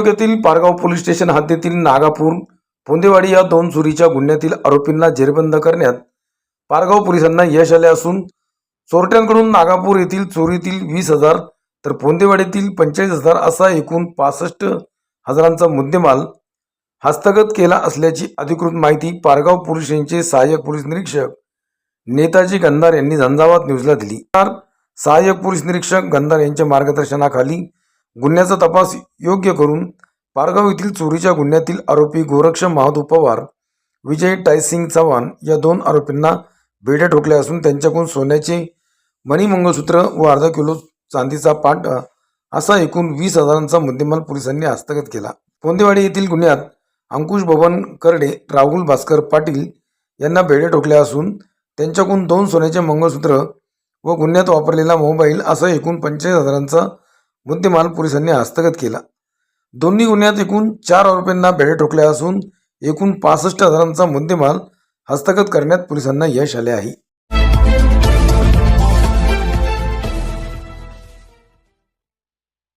तालुक्यातील Pargaon police station हद्दीतील नागापूर पोंदेवाडी या दोन चोरीच्या गुन्ह्यातील आरोपींना जेरबंद करण्यात पारगाव पोलिसांना यश आले असून चोरट्यांकडून नागापूर येथील चोरीतील वीस हजार तर पोंदेवाडीतील पंचेचाळीस हजार असा एकूण पासष्ट हजारांचा मुद्देमाल हस्तगत केला असल्याची अधिकृत माहिती पारगाव पोलीस स्टेशनचे सहाय्यक पोलीस निरीक्षक नेताजी गंधार यांनी झंझावात न्यूजला दिली. सहाय्यक पोलीस निरीक्षक गंधार यांच्या मार्गदर्शनाखाली गुन्ह्याचा तपास योग्य करून पारगाव येथील चोरीच्या गुन्ह्यातील आरोपी गोरक्ष महादू पवार विजय टायसिंग चव्हाण या दोन आरोपींना बेड्या ठोकल्या असून त्यांच्याकडून सोन्याचे मणी मंगळसूत्र व अर्धा किलो चांदीचा पाट असा एकूण वीस हजारांचा मुद्देमाल पोलिसांनी हस्तगत केला. कोंदेवाडी येथील गुन्ह्यात अंकुश बबन करडे राहुल भास्कर पाटील यांना बेड्या ठोकल्या असून त्यांच्याकडून दोन सोन्याचे मंगळसूत्र व गुन्ह्यात वापरलेला मोबाईल असा एकूण पंचेचाळीस हजारांचा मुद्देमाल पोलिसांनी हस्तगत केला. दोन्ही गुन्ह्यात एकूण चार आरोपींना बेड्या ठोकल्या असून एकूण पासष्ट हजारांचा मुद्देमाल हस्तगत करण्यात पोलिसांना यश आले आहे.